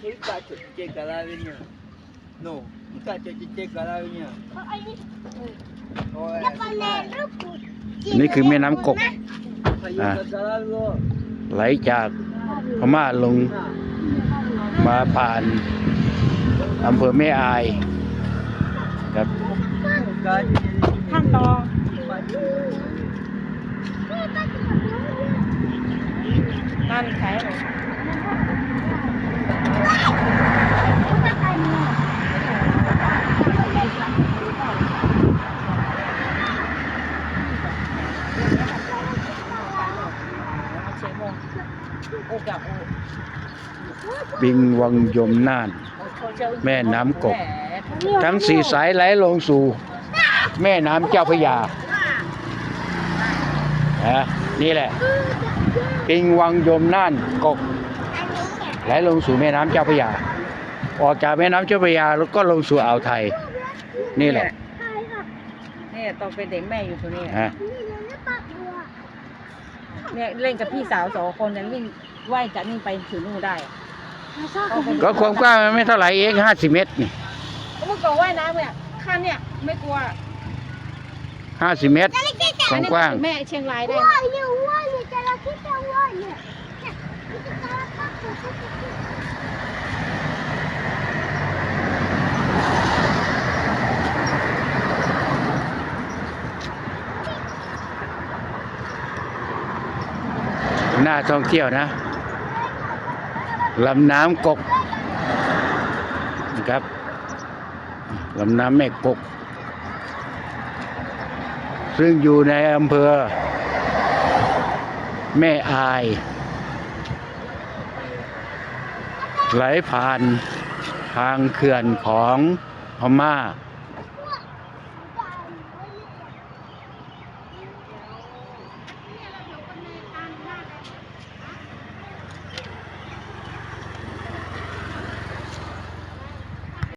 Fica che galavigna. No, fica che che galavigna. แล้วก็แม่ลูกกูนี่คือแม่น้ำกก Kayo galavio. ไหลจากพม่าลงมาผ่านอำเภอแม่อายครับข้างตอนั่นใช้เหรอโอ้กั บโอ้ปิงวังยมน่าน แม่น้ำกกทั้งสี่สายไหลลงสู่ แม่น้ำเจ้าพระยานะนี่แหละ ปิงวังยมน่านกกไหลลงสู่แม่น้ำเจ้าพระยา ออกจากแม่น้ำเจ้าพระยาแล้วก็ลงสู่อ่าวไทย นี่แหละเนี่ยตอนเป็นเด็กแม่อยู่ตรงนี้ฮะเนี่ยเล่นกับพี่สาวสองคนนั้นวิ่ง ว่ายจากนี่ไปถึงนู่นได้ก็ความกว้างมันไม่เท่าไหร่เองห้าสิบเมตรนี่เมื่อก่อนว่ายน้ำเนี่ยข้ามเนี่ยไม่กลัวห้าสิบเมตรความกว้างแม่เชียงรายได้ว่าอยู่ว่าอยู่จะเราคิดจะว่าเนี่ยเนี่ยมันจะตาปักอยู่ที่ที่น่าท่องเที่ยวนะ ลำน้ำกกนะครับลำน้ำแม่กก ซึ่งอยู่ในอำเภอ แม่อาย ไหลผ่านทางเขื่อนของพม่า